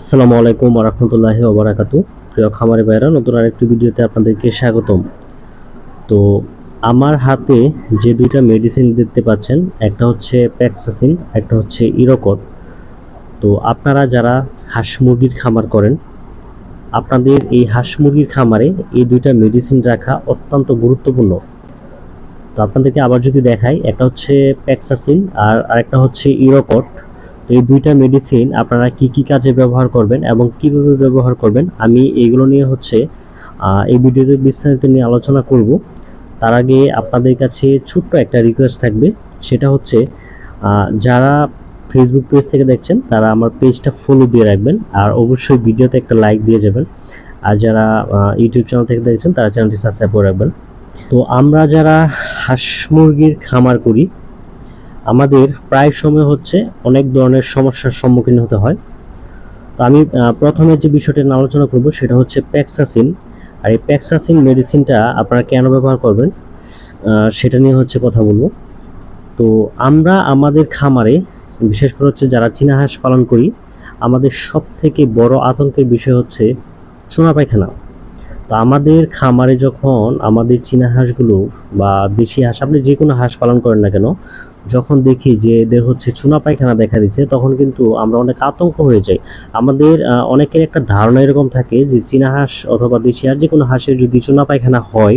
আসসালামু আলাইকুম রহমতুল্লাহি ওবরাকাতু প্রিয় খামারে ভাইরা নতুন আরেকটি ভিডিওতে আপনাদেরকে স্বাগতম। তো, আমার হাতে যে দুইটা মেডিসিন দেখতে পাচ্ছেন, একটা হচ্ছে প্যাক্সাসিন একটা হচ্ছে ইরোকট তো, আপনারা যারা হাঁস মুরগির খামার করেন, আপনাদের এই হাঁস মুরগির খামারে এই দুইটা মেডিসিন রাখা অত্যন্ত গুরুত্বপূর্ণ। তো, আপনাদেরকে আবার যদি দেখাই, একটা হচ্ছে প্যাক্সাসিন আর আরেকটা হচ্ছে ইরোকট তো এই দুইটা মেডিসিন আপনারা কি কি কাজে ব্যবহার করবেন এবং কীভাবে ব্যবহার করবেন, আমি এগুলো নিয়ে হচ্ছে এই ভিডিওতে বিস্তারিত নিয়ে আলোচনা করব। তার আগে আপনাদের কাছে ছোট্ট একটা রিকোয়েস্ট থাকবে, সেটা হচ্ছে যারা ফেসবুক পেজ থেকে দেখছেন, তারা আমার পেজটা ফলো দিয়ে রাখবেন আর অবশ্যই ভিডিওতে একটা লাইক দিয়ে যাবেন। আর যারা ইউটিউব চ্যানেল থেকে দেখছেন, তারা চ্যানেলটি সাবস্ক্রাইব করে রাখবেন। তো আমরা যারা হাঁস মুরগির খামার করি আমাদের প্রায় সময় হচ্ছে অনেক ধরনের সমস্যার সম্মুখীন হতে হয়। তো আমি প্রথমে যে বিষয়টা আলোচনা করব সেটা হচ্ছে প্যাক্সাসিন আর এই প্যাক্সাসিন মেডিসিনটা আপনারা কেন ব্যবহার করবেন? সেটা নিয়ে হচ্ছে কথা বলব। তো আমরা আমাদের খামারে, বিশেষ করে হচ্ছে যারা চীনা হাঁস পালন করি, আমাদের সব থেকে বড় আতঙ্কের বিষয় হচ্ছে চুনা পায়খানা। তো আমাদের খামারে যখন আমাদের চীনা হাঁসগুলো বা দেশি হাঁস, আপনি যে কোনো হাঁস পালন করেন না কেন, যখন দেখি যে এদের হচ্ছে চুনা পায়খানা দেখা দিচ্ছে, তখন কিন্তু আমরা অনেক আতঙ্ক হয়ে যাই। আমাদের অনেকের একটা ধারণা এরকম থাকে যে চীনা হাঁস অথবা দেশি হাঁস, যে কোনো হাঁসের যদি চুনা পায়খানা হয়,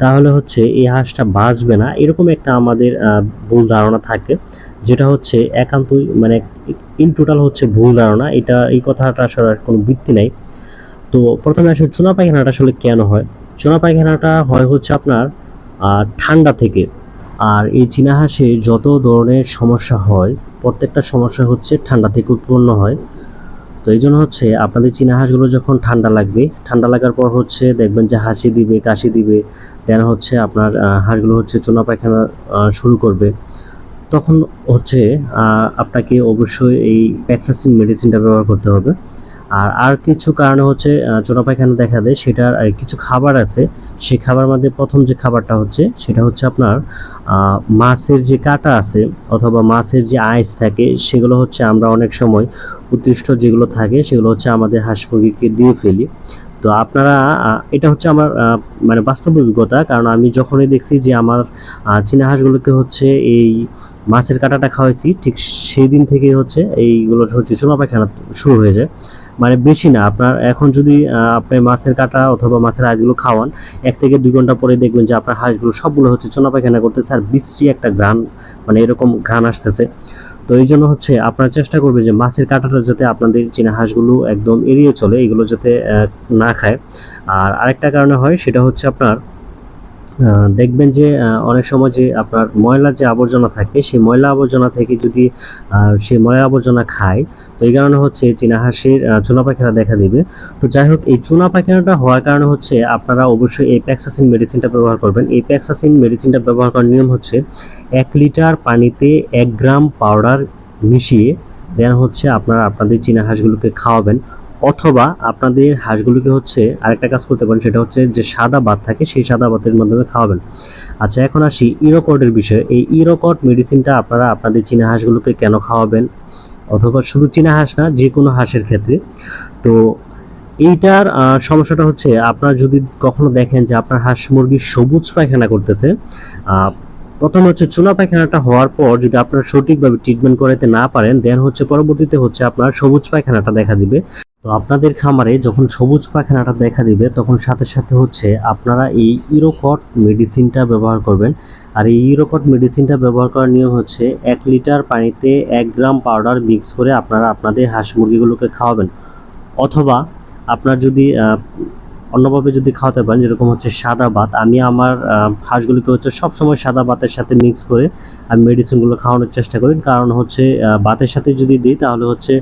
তাহলে হচ্ছে এই হাঁসটা বাঁচবে না। এরকম একটা আমাদের ভুল ধারণা থাকে, যেটা হচ্ছে একান্তই মানে ইন টোটাল হচ্ছে ভুল ধারণা। এটা, এই কথাটা আসলে কোনো ভিত্তি নাই। তো প্রথমে আসলে চুনা পায়খানাটা আসলে কেন হয়? চুনা পায়খানাটা হয় হচ্ছে আপনার ঠান্ডা থেকে। আর এই চীনা হাঁসে যত ধরনের সমস্যা হয়, প্রত্যেকটা সমস্যা হচ্ছে ঠান্ডা থেকে উৎপন্ন হয়। তো এই জন্য হচ্ছে আপনাদের চীনা হাঁসগুলো যখন ঠান্ডা লাগবে, ঠান্ডা লাগার পর হচ্ছে দেখবেন যে হাসি দিবে, কাশি দিবে, দেন হচ্ছে আপনার হাঁসগুলো হচ্ছে চুনা পায়খানা শুরু করবে। তখন হচ্ছে আপনাকে অবশ্যই এই প্যাক্সাসিন মেডিসিনটা ব্যবহার করতে হবে। আর আর কিছু কারণে হচ্ছে চোরা পায়খানা দেখা দেয়, সেটার কিছু খাবার আছে। সেই খাবার মধ্যে প্রথম যে খাবারটা হচ্ছে, সেটা হচ্ছে আপনার মাছের যে কাঁটা আছে অথবা মাছের যে আইস থাকে, সেগুলো হচ্ছে আমরা অনেক সময় উৎকৃষ্ট যেগুলো থাকে, সেগুলো হচ্ছে আমাদের হাঁস মুরগিকে দিয়ে ফেলি। তো আপনারা এটা হচ্ছে আমার মানে বাস্তব অভিজ্ঞতা, কারণ আমি যখনই দেখছি যে আমার চীনা হাঁসগুলোকে হচ্ছে এই মাছের কাঁটাটা খাওয়াইছি, ঠিক সেই দিন থেকে হচ্ছে এইগুলো হচ্ছে চুনা পায়খানা শুরু হয়ে যায়। মানে বেশি না, আপনার এখন যদি আপনি মাছের কাঁটা অথবা মাছের হাঁসগুলো খাওয়ান, এক থেকে দুই ঘণ্টা পরে দেখবেন যে আপনার হাঁসগুলো সবগুলো হচ্ছে চোনা পায়খানা করতেছে আর বৃষ্টি একটা ঘ্রাণ মানে এরকম ঘ্রাণ আসতেছে। তো এই জন্য হচ্ছে আপনারা চেষ্টা করবেন যে মাছের কাঁটাটা যাতে আপনাদের চীনা হাঁসগুলো একদম এড়িয়ে চলে, এগুলো যাতে না খায়। আর আরেকটা কারণে হয়, সেটা হচ্ছে আপনার দেখবেন যে অনেক সময় যে আপনার ময়লা যে আবর্জনা থাকে, সেই ময়লা আবর্জনা থেকে যদি সেই ময়লা আবর্জনা খায়, তো এই কারণে হচ্ছে চীনা হাঁসের চুনা পায়খানা দেখা দিবে। তো যাই হোক, এই চুনা পায়খানাটা হওয়ার কারণে হচ্ছে আপনারা অবশ্যই এই প্যাক্সাসিন মেডিসিনটা ব্যবহার করবেন। এই প্যাক্সাসিন মেডিসিনটা ব্যবহার করার নিয়ম হচ্ছে এক লিটার পানিতে এক গ্রাম পাউডার মিশিয়ে দেন হচ্ছে আপনারা আপনাদের চীনা হাঁসগুলোকে খাওয়াবেন। অথবা আপনাদের হাঁসগুলোকে হচ্ছে আরেকটা কাজ করতে পারেন, সেটা হচ্ছে যে সাদা ভাত থাকে, সেই সাদা ভাতের মাধ্যমে খাওয়াবেন। আচ্ছা এখন আসি ইরোকটের বিষয়ে। এই ইরোকট মেডিসিনটা আপনারা আপনাদের চীনা হাঁসগুলোকে কেন খাওয়াবেন? অথবা শুধু চীনা হাঁস না, যে কোনো হাঁসের ক্ষেত্রে। তো এইটার সমস্যাটা হচ্ছে আপনারা যদি কখনো দেখেন যে আপনার হাঁস মুরগি সবুজ পায়খানা করতেছে প্রথম হচ্ছে চুনা পায়খানাটা হওয়ার পর যদি আপনারা সঠিকভাবে ট্রিটমেন্ট করাতে না পারেন দেন হচ্ছে পরবর্তীতে হচ্ছে আপনার সবুজ পায়খানাটা দেখা দিবে। তো আপনাদের খামারে যখন সবুজ পায়খানাটা দেখা দিবে, তখন সাথে সাথে হচ্ছে আপনারা এই ইরোকট মেডিসিনটা ব্যবহার করবেন। আর এই ইরোকট মেডিসিনটা ব্যবহার করার নিয়ম হচ্ছে এক লিটার পানিতে এক গ্রাম পাউডার মিক্স করে আপনারা আপনাদের হাঁস মুরগিগুলোকে খাওয়াবেন। অথবা আপনার যদি অন্যভাবে যদি খাওয়াতে পারেন, যেরকম হচ্ছে সাদা ভাত, আমি আমার হাঁসগুলিকে হচ্ছে সবসময় সাদা ভাতের সাথে মিক্স করে আমি মেডিসিনগুলো খাওয়ানোর চেষ্টা করি। কারণ হচ্ছে ভাতের সাথে যদি দিই, তাহলে হচ্ছে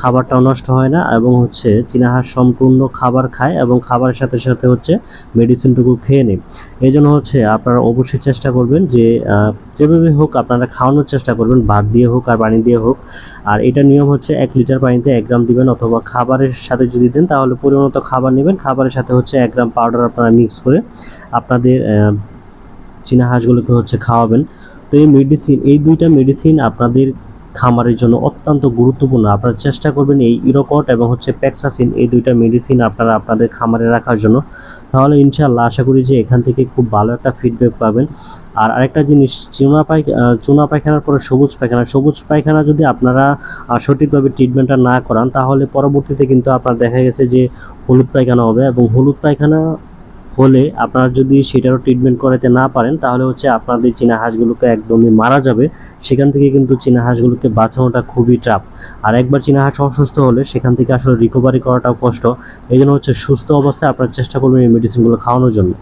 খাবারটাও নষ্ট হয় না এবং হচ্ছে চীনা হাঁস সম্পূর্ণ খাবার খায় এবং খাবারের সাথে সাথে হচ্ছে মেডিসিনটুকু খেয়ে নেয়। এই জন্য হচ্ছে আপনারা অবশ্যই চেষ্টা করবেন যে যেভাবে হোক আপনারা খাওয়ানোর চেষ্টা করবেন, ভাত দিয়ে হোক আর পানি দিয়ে হোক। আর এটা নিয়ম হচ্ছে এক লিটার পানিতে এক গ্রাম দিবেন অথবা খাবারের সাথে যদি দেন, তাহলে পরিমাণত খাবার নেবেন খাবারের সাথে হচ্ছে এক গ্রাম পাউডার আপনারা মিক্স করে আপনাদের চীনা হাঁসগুলোকে হচ্ছে খাওয়াবেন। তো এই মেডিসিন এই দুইটা মেডিসিন আপনাদের খামারের জন্য অত্যন্ত গুরুত্বপূর্ণ। আপনারা চেষ্টা করবেন এই ইরোকট এবং হচ্ছে প্যাক্সাসিন এই দুইটা মেডিসিন আপনারা আপনাদের খামারে রাখার জন্য। তাহলে ইনশাল্লাহ আশা করি যে এখান থেকে খুব ভালো একটা ফিডব্যাক পাবেন। আর আরেকটা জিনিস, চুনা পাই চুনা পায়খানার পরে সবুজ পায়খানা সবুজ পায়খানা যদি আপনারা সঠিকভাবে ট্রিটমেন্টটা না করান, তাহলে পরবর্তীতে কিন্তু আপনার দেখা গেছে যে হলুদ পায়খানা হবে এবং হলুদ পায়খানা হলে আপনারা যদি সেটারও ট্রিটমেন্ট করাতে না পারেন, তাহলে হচ্ছে আপনাদের চীনা হাঁসগুলোকে একদমই মারা যাবে। সেখান থেকে কিন্তু চীনা হাঁসগুলোকে বাঁচানোটা খুবই টাফ আর একবার চীনা হাঁস অসুস্থ হলে সেখান থেকে আসলে রিকভারি করাটাও কষ্ট। এই জন্য হচ্ছে সুস্থ অবস্থায় আপনারা চেষ্টা করবেন এই মেডিসিনগুলো খাওয়ানোর জন্য।